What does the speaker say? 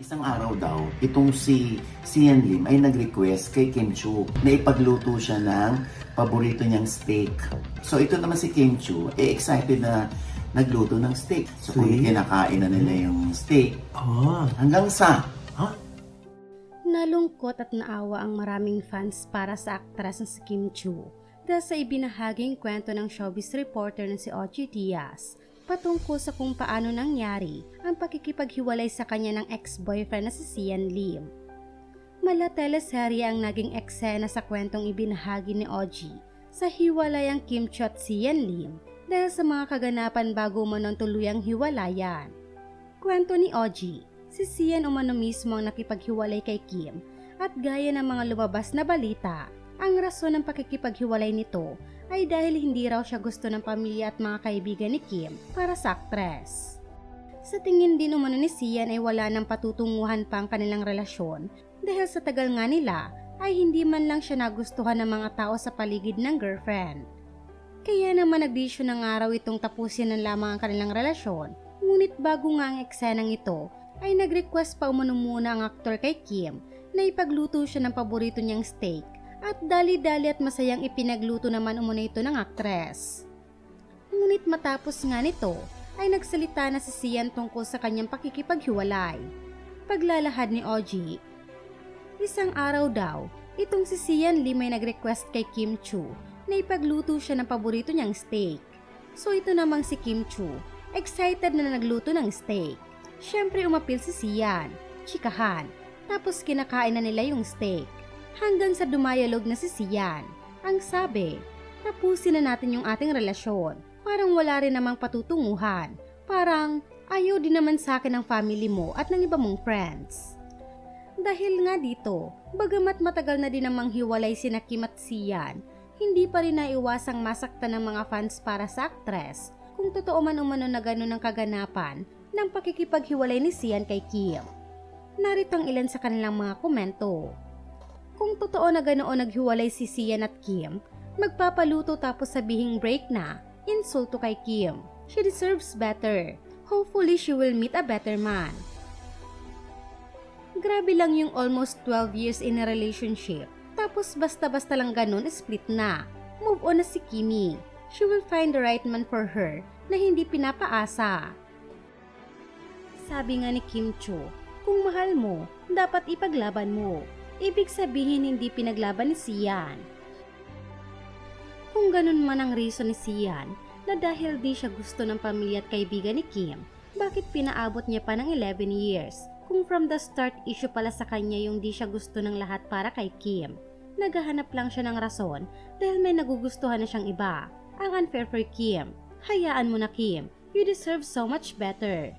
Isang araw daw, itong si Sian Lim ay nag-request kay Kim Chu na ipagluto siya ng paborito niyang steak. So ito naman si Kim Chu, eh excited na nagluto ng steak. So kung kinakain na nila yung steak, Ah, hanggang sa, ha? Nalungkot at naawa ang maraming fans para sa aktres na si Kim Chu dahil sa ibinahaging kwento ng showbiz reporter na si Ochi Diaz patungkol sa kung paano nangyari ang pakikipaghiwalay sa kanya ng ex-boyfriend na si Sian Lim. Mala teleserye ang naging eksena sa kwentong ibinahagi ni Oji sa hiwalay ang Kim Chu at Sian Lim dahil sa mga kaganapan bago man ang tuluyang hiwalayan. Kwento ni Oji, si Sian umano mismo ang nakipaghiwalay kay Kim at gaya ng mga lumabas na balita, ang rason ng pakikipaghiwalay nito ay dahil hindi raw siya gusto ng pamilya at mga kaibigan ni Kim para sa aktres. Sa tingin din umano ni Sian ay wala nang patutunguhan pa ang kanilang relasyon dahil sa tagal nga nila ay hindi man lang siya nagustuhan ng mga tao sa paligid ng girlfriend. Kaya naman nagdesisyon ng araw itong tapusin ng lamang ang kanilang relasyon, ngunit bago nga ang eksenang ito ay nag-request pa umano muna ang aktor kay Kim na ipagluto siya ng paborito niyang steak at dali-dali at masayang ipinagluto naman umano ito ng aktres. Ngunit matapos nga nito ay nagsalita na si Sian tungkol sa kanyang pakikipaghiwalay. Paglalahad ni Oji, isang araw daw, itong si Sian Lim ay nag-request kay Kim Chu na ipagluto siya ng paborito niyang steak. So ito namang si Kim Chu, excited na nagluto ng steak. Siyempre umapil si Sian, chikahan, tapos kinakain na nila yung steak. Hanggang sa dumayalog na si Sian. Ang sabi, tapusin na natin yung ating relasyon. Parang wala rin namang patutunguhan. Parang ayaw din naman sa akin ng family mo at ng iba mong friends. Dahil nga dito, bagamat matagal na din namang hiwalay si Kim at Sian, hindi pa rin naiwasang masaktan ng mga fans para sa aktres kung totoo man umano na gano'n ang kaganapan ng pakikipaghiwalay ni Sian kay Kim. Narito ang ilan sa kanilang mga komento. Kung totoo na ganoon naghiwalay si Sian at Kim, magpapaluto tapos sabihing break na, insulto kay Kim. She deserves better. Hopefully she will meet a better man. Grabe lang yung almost 12 years in a relationship. Tapos basta-basta lang ganun, split na. Move on na si Kimi. She will find the right man for her na hindi pinapaasa. Sabi nga ni Kim Cho, kung mahal mo, dapat ipaglaban mo. Ibig sabihin hindi pinaglaban ni Sian. Kung ganun man ang reason ni Sian, na dahil di siya gusto ng pamilya at kaibigan ni Kim, bakit pinaabot niya pa ng 11 years? Kung from the start issue pala sa kanya yung di siya gusto ng lahat para kay Kim. Naghahanap lang siya ng rason dahil may nagugustuhan na siyang iba. Ang unfair for Kim. Hayaan mo na Kim. You deserve so much better.